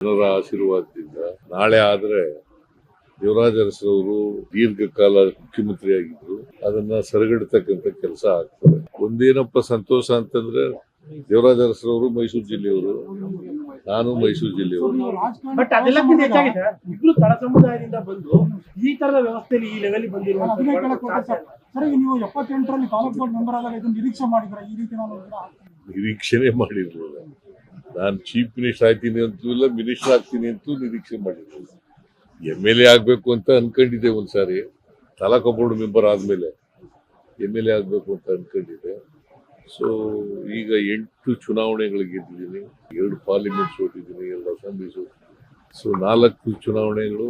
ಜನರ ಆಶೀರ್ವಾದದಿಂದ. ನಾಳೆ ಆದ್ರೆ ಯುವರಾಜ್ ಅರಸರವರು ದೀರ್ಘಕಾಲ ಮುಖ್ಯಮಂತ್ರಿಯಾಗಿದ್ರು. ಅದನ್ನ ಸರಿಗಡತಕ್ಕಂತ ಕೆಲಸ ಆಗ್ತದೆ. ಒಂದೇನಪ್ಪ ಸಂತೋಷ ಅಂತಂದ್ರೆ ದೇವರಾಜ ಅರಸರವರು ಮೈಸೂರು ಜಿಲ್ಲೆಯವರು ನಾನು ಮೈಸೂರು ಜಿಲ್ಲೆಯವರು. ಬಟ್ ಅದೆಲ್ಲಕ್ಕಿಂತ ಹೆಚ್ಚಾಗಿದೆ. ಇಬ್ರು ತಳ ಸಮುದಾಯದಿಂದ ಬಂದು ಈ ತರದ ವ್ಯವಸ್ಥೆಯಲ್ಲಿ ಈ ಲೆವೆಲ್ ಬಂದಿರುವಂತ ಸರ್. ಸರ್ ಈಗ ನೀವು ಎಪ್ಪತ್ತೆಂಟರಲ್ಲಿ ತಾಲೂಕ್ ಬೋರ್ಡ್ ಮೆಂಬರ್ ಆದಾಗ ಇದನ್ನ ನಿರೀಕ್ಷೆ ಮಾಡಿದ್ರ ಈ ರೀತಿ ನಾನು. ನಿರೀಕ್ಷೆನೆ ಮಾಡಿರ್ಲಿಲ್ಲ. ನಾನು ಚೀಫ್ ಮಿನಿಸ್ಟರ್ ಆಗ್ತೀನಿ ಅಂತೂ ಇಲ್ಲ ಮಿನಿಸ್ಟರ್ ಆಗ್ತೀನಿ ಅಂತೂ ನಿರೀಕ್ಷೆ ಮಾಡಿದ್ದೀನಿ ಎಂ ಎಲ್ ಎ ಆಗಬೇಕು ಅಂತ ಅನ್ಕೊಂಡಿದ್ದೆ ಒಂದ್ಸಾರಿ. ತಾಲೂಕು ಬೋರ್ಡ್ ಮೆಂಬರ್ ಆದಮೇಲೆ ಎಂ ಎಲ್ ಎ ಆಗಬೇಕು ಅಂತ ಅನ್ಕೊಂಡಿದ್ದೆ. ಸೊ ಈಗ ಎಂಟು ಚುನಾವಣೆಗಳಿಗೆ ಗೆದ್ದಿದ್ದೀನಿ ಎರಡು ಪಾರ್ಲಿಮೆಂಟ್ ಸೋತಿದ್ದೀನಿ, ಎರಡು ಅಸೆಂಬ್ಲಿ ಸೊ ನಾಲ್ಕು ಚುನಾವಣೆಗಳು,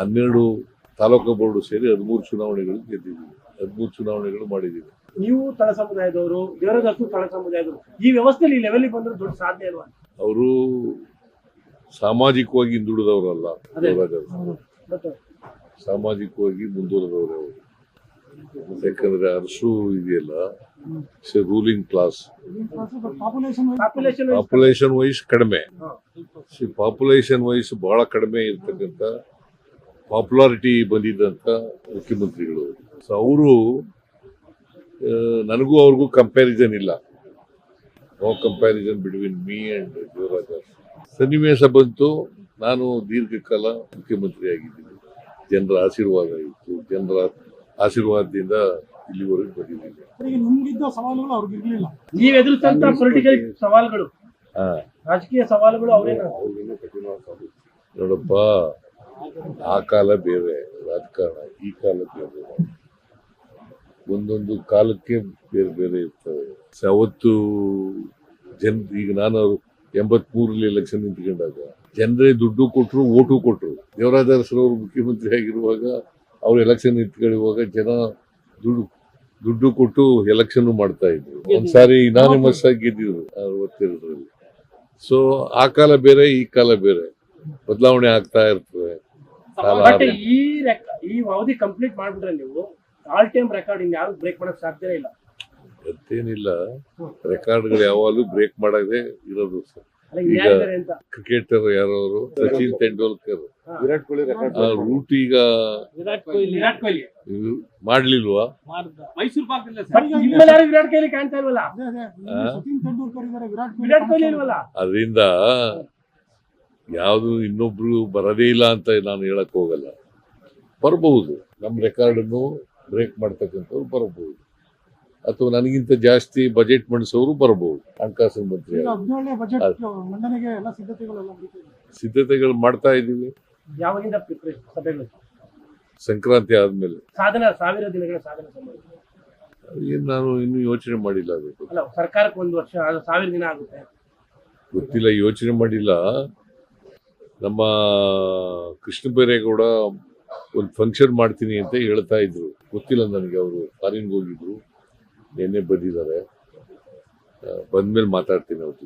ಹನ್ನೆರಡು ತಾಲೂಕು ಬೋರ್ಡು ಸೇರಿ ಹದಿಮೂರು ಚುನಾವಣೆಗಳು ಗೆದ್ದಿದ್ದೀನಿ ಹದಿಮೂರು ಚುನಾವಣೆಗಳು ಮಾಡಿದ್ದೀವಿ. ನೀವು ತಳ ಸಮುದಾಯದವರು ದೇವರದತ್ತು ತಳ ಸಮುದಾಯದವರು ಈ ವ್ಯವಸ್ಥೆಯಲ್ಲಿ ಈ ಲೆವೆಲ್ ಬಂದ್ರೆ ದೊಡ್ಡ ಸಾಧ್ಯ ಅಲ್ವಾ ಅವರು ಸಾಮಾಜಿಕವಾಗಿ ಹಿಂದುಳಿದವರಲ್ಲ ಸಾಮಾಜಿಕವಾಗಿ ಮುಂದುವರೆದವರು ಅವರು. ಯಾಕಂದ್ರೆ ಅರಸು ಇದೆಯಲ್ಲ ರೂಲಿಂಗ್ ಕ್ಲಾಸ್ ಪಾಪ್ಯುಲೇಷನ್ ವೈಸ್ ಕಡಿಮೆ. ಪಾಪ್ಯುಲೇಷನ್ ವೈಸ್ ಬಹಳ ಕಡಿಮೆ ಇರ್ತಕ್ಕಂಥ ಪಾಪ್ಯುಲಾರಿಟಿ ಬಂದಿದ್ದಂಥ ಮುಖ್ಯಮಂತ್ರಿಗಳು. ಸೊ ಅವರು ನನಗೂ ಅವ್ರಿಗೂ ಕಂಪ್ಯಾರಿಸನ್ ಇಲ್ಲ. No comparison between me and Yuvaraja ಸನ್ನಿವೇಶ ಬಂತು. ನಾನು ದೀರ್ಘಕಾಲ ಮುಖ್ಯಮಂತ್ರಿ ಆಗಿದ್ದೀನಿ. ಜನರ ಆಶೀರ್ವಾದ ಇತ್ತು. ಜನರ ಆಶೀರ್ವಾದದಿಂದ ಇಲ್ಲಿವರೆಗೂ ಬಂದಿದ್ದೀನಿ. ಸವಾಲುಗಳು ರಾಜಕೀಯ ಸವಾಲುಗಳು ನೋಡಪ್ಪ ಆ ಕಾಲ ಬೇರೆ ರಾಜಕಾರಣ ಈ ಕಾಲ ಬೇರೆ. ಒಂದೊಂದು ಕಾಲಕ್ಕೆ ಬೇರೆ ಬೇರೆ ಇರ್ತವೆ. ಅವತ್ತು ಜನ ಈಗ ನಾನು ಎಂಬತ್ಮೂರಲ್ಲಿ ಎಲೆಕ್ಷನ್ ನಿಂತ್ಕೊಂಡಾಗ ಜನರೇ ದುಡ್ಡು ಕೊಟ್ರು ಓಟು ಕೊಟ್ರು. ದೇವರಾಜ ಅರಸರವರು ಮುಖ್ಯಮಂತ್ರಿ ಆಗಿರುವಾಗ ಅವ್ರು ಎಲೆಕ್ಷನ್ ನಿಂತ್ಕೊಳ್ಳುವಾಗ ಜನ ದುಡ್ಡು ದುಡ್ಡು ಕೊಟ್ಟು ಎಲೆಕ್ಷನ್ ಮಾಡ್ತಾ ಇದ್ರು. ಒಂದ್ಸಾರಿ ಇನಾನಿಮಸ್ ಆಗಿ ಗೆದ್ದಿದ್ರು ಅರವತ್ತೆರಡರಲ್ಲಿ. ಸೊ ಆ ಕಾಲ ಬೇರೆ ಈ ಕಾಲ ಬೇರೆ. ಬದಲಾವಣೆ ಆಗ್ತಾ ಇರ್ತದೆ. ಈ ಅವಧಿ ಕಂಪ್ಲೀಟ್ ಮಾಡ್ಬಿಟ್ರೆ ನೀವು ಆಲ್ ಟೈಮ್ ರೆಕಾರ್ಡ್ ಇನ್ ಯಾರು ಬ್ರೇಕ್ ಮಾಡಕ್ ಸಾಧ್ಯ ಇಲ್ಲ. ಮತ್ತೇನಿಲ್ಲ. ರೆಕಾರ್ಡ್ಗಳು ಯಾವಾಗಲೂ ಬ್ರೇಕ್ ಮಾಡದೆ ಇರೋದು ಅಲ್ಲ ಈಗ- ಅಂತ? ಕ್ರಿಕೆಟರ್ ಯಾರವರು? ಸಚಿನ್ ತೆಂಡೂಲ್ಕರ್. ವಿರಾಟ್ ಕೊಹ್ಲಿ ರೆಕಾರ್ಡ್ ಆ ರೂಟ್ ಈಗ ವಿರಾಟ್ ಕೊಹ್ಲಿ. ವಿರಾಟ್ ಕೊಹ್ಲಿ. ಮಾಡ್ಲಿಲ್ವಾ? ಮೈಸೂರು ಯಾರು ವಿರಾಟ್ ಕೊಹ್ಲಿ ಕಾಣ್ತಾ ಇಲ್ವಲ್ಲ? ಅದೇ ಅದೇ. ಇಲ್ಲಿ ಸಚಿನ್ ತೆಂಡೂಲ್ಕರ್ ವಿರಾಟ್ ಕೊಹ್ಲಿ ವಿರಾಟ್ ಕೊಹ್ಲಿ ಇಲ್ವಲ್ಲ? ಅದರಿಂದ ಯಾವುದು ಇನ್ನೊಬ್ರು ಬರದೇ ಇಲ್ಲ ಅಂತ ನಾನು ಹೇಳಕ್ ಹೋಗಲ್ಲ. ಬರಬಹುದು. ನಮ್ಮ ರೆಕಾರ್ಡನ್ನು ಬ್ರೇಕ್ ಮಾಡ್ತಕ್ಕಂಥವ್ರು ಬರಬಹುದು ಅಥವಾ ನನಗಿಂತ ಜಾಸ್ತಿ ಬಜೆಟ್ ಮಂಡಿಸೋರು ಬರಬಹುದು ಹಣಕಾಸಿನ ಮಂತ್ರಿ ಈಗ ಹದಿನೇಳನೇ ಬಜೆಟ್ ಮಂಡನೆಗೆ ಎಲ್ಲ ಸಿದ್ಧತೆಗಳೆಲ್ಲ ನಡೀತಿದೆ ಸಿದ್ಧತೆಗಳು ಮಾಡ್ತಾ ಇದ್ದೀವಿ. ಯಾವಾಗಿಂದ ಪ್ರಿಪರೇಷನ್ ಸಭೆಗಳು? ಸಂಕ್ರಾಂತಿ ಆದ್ಮೇಲೆ. ಸಾಧನ ಸಾವಿರ ದಿನಗಳ ಸಾಧನೆ ಸಂಬಂಧ ಏನ್ ನಾನು ಇನ್ನೂ ಯೋಚನೆ ಮಾಡಿಲ್ಲ ಅದಕ್ಕೆ ಸರ್ಕಾರಕ್ಕೆ ಒಂದು ವರ್ಷ ಅದು ಸಾವಿರ ದಿನ ಆಗುತ್ತೆ. ಗೊತ್ತಿಲ್ಲ ಯೋಚನೆ ಮಾಡಿಲ್ಲ. ನಮ್ಮ ಕೃಷ್ಣ ಬೈರೇಗೌಡ ಒಂದು ಫಂಕ್ಷನ್ ಮಾಡ್ತೀನಿ ಅಂತ ಹೇಳ್ತಾ ಇದ್ರು. ಗೊತ್ತಿಲ್ಲ ನನಗೆ ಅವರು ಫಾರಿನ್ಗೆ ಹೋಗಿದ್ರು. ನಿನ್ನೆ ಬಂದಿದ್ದಾರೆ. ಬಂದ್ಮೇಲೆ ಮಾತಾಡ್ತೀನಿ ಅವ್ರ